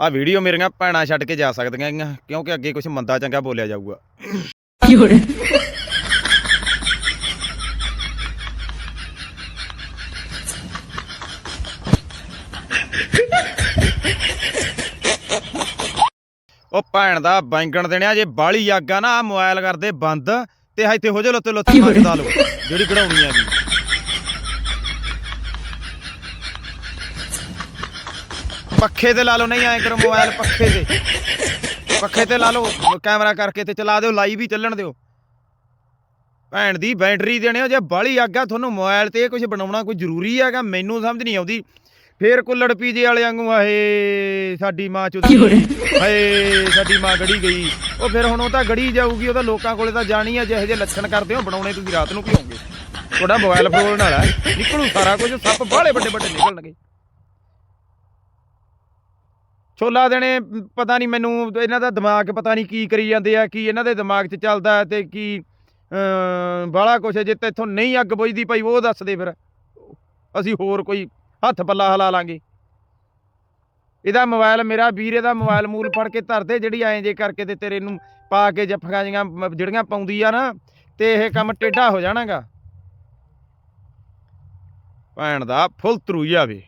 ਆ ਵੀਡੀਓ ਮੇਰੀਆਂ ਭੈਣਾਂ ਛੱਡ ਕੇ ਜਾ ਸਕਦੀਆਂ ਹੈਗੀਆਂ ਕਿਉਂਕਿ ਅੱਗੇ ਕੁਝ ਮੰਦਾ ਚੰਗਾ ਬੋਲਿਆ ਜਾਊਗਾ। ਉਹ ਭੈਣ ਦਾ ਬੈਂਗਣ ਦੇਣਿਆ ਜੇ ਬਾਲੀ ਅੱਗ ਆ ਨਾ, ਆਹ ਮੋਬਾਈਲ ਕਰਦੇ ਬੰਦ, ਤੇ ਇੱਥੇ ਹੋ ਜਾ ਲੱਤੇ ਲੱਤੇ ਕੀ ਮਾਰ ਜਿਹੜੀ ਕਢਾਉਣੀ ਆ ਜੀ ਪੱਖੇ ਤੇ ਲਾ ਲਓ ਨਹੀਂ ਐਂ ਕਰੋ ਮੋਬਾਈਲ ਪੱਖੇ ਤੇ। ਪੱਖੇ ਤੇ ਲਾ ਲਓ ਕੈਮਰਾ ਕਰਕੇ ਤੇ ਚਲਾ ਦਿਓ ਲਾਈਵ ਹੀ ਚੱਲਣ ਦਿਓ। ਭੈਣ ਦੀ ਬੈਟਰੀ ਦੇਣੇ ਜੇ ਬਾਲੀ ਅੱਗ ਤੁਹਾਨੂੰ ਮੋਬਾਈਲ ਤੇ ਇਹ ਕੁਝ ਬਣਾਉਣਾ ਕੋਈ ਜ਼ਰੂਰੀ ਹੈਗਾ ਮੈਨੂੰ ਸਮਝ ਨਹੀਂ ਆਉਂਦੀ। ਫੇਰ ਕੁੱਲੜ ਪੀਜੇ ਵਾਲੇ ਵਾਂਗੂ ਆਹੇ ਸਾਡੀ ਮਾਂ ਚੁੱਦੀ，ਹਾਏ ਸਾਡੀ ਮਾਂ ਗੜੀ ਗਈ। ਉਹ ਫਿਰ ਹੁਣ ਉਹ ਤਾਂ ਗੜੀ ਜਾਊਗੀ ਉਹ ਤਾਂ ਲੋਕਾਂ ਕੋਲੇ ਤਾਂ ਜਾਣੀ ਆ ਜਿਹੇ ਜਿਹੇ ਲੱਛਣ ਕਰਦੇ ਹੋ ਬਣਾਉਣੇ ਤੁਸੀਂ ਰਾਤ ਨੂੰ ਕੀ ਹੋਗੇ ਤੁਹਾਡਾ ਮੋਬਾਈਲ ਫੋਨ ਵਾਲਾ ਹੈ। ਨਿਕਲੂ ਸਾਰਾ ਕੁਝ ਸੱਪ ਬਾਹਲੇ ਵੱਡੇ ਵੱਡੇ ਨਿਕਲਣਗੇ। ਛੋਲਾ ਦੇਣੇ, ਪਤਾ ਨਹੀਂ ਮੈਨੂੰ, ਇਹਨਾਂ ਦਾ ਦਿਮਾਗ ਪਤਾ ਨਹੀਂ ਕੀ ਕਰੀ ਜਾਂਦੇ ਆ, ਕੀ ਇਹਨਾਂ ਦੇ ਦਿਮਾਗ 'ਚ ਚੱਲਦਾ ਹੈ ਤੇ ਕੀ ਬਾਹਲਾ ਕੁਛ ਜੇ ਤੇ ਇੱਥੋਂ ਨਹੀਂ ਅੱਗ ਬੁਝਦੀ ਭਾਈ, ਉਹ ਦੱਸ ਦੇ ਫਿਰ। ਅਸੀਂ ਹੋਰ ਕੋਈ ਹੱਥ ਪੱਲਾ ਹਿਲਾ ਲਾਂਗੇ। ਇਹਦਾ ਮੋਬਾਈਲ ਮੇਰਾ ਵੀਰ ਇਹਦਾ ਮੋਬਾਈਲ ਮੂਲ ਫੜ ਕੇ ਧਰਦੇ ਜਿਹੜੀ ਐਂ ਜੇ ਕਰਕੇ ਤੇ ਤੇਰੇ ਨੂੰ ਪਾ ਕੇ ਜੱਫੀਆਂ ਜੀਆਂ ਜਿਹੜੀਆਂ ਪਾਉਂਦੀ ਆ ਨਾ, ਤੇ ਇਹ ਕੰਮ ਟੇਢਾ ਹੋ ਜਾਣਾਗਾ। ਭੈਣ ਦਾ ਫੁੱਲ ਤਰੂ ਜਾਵੇ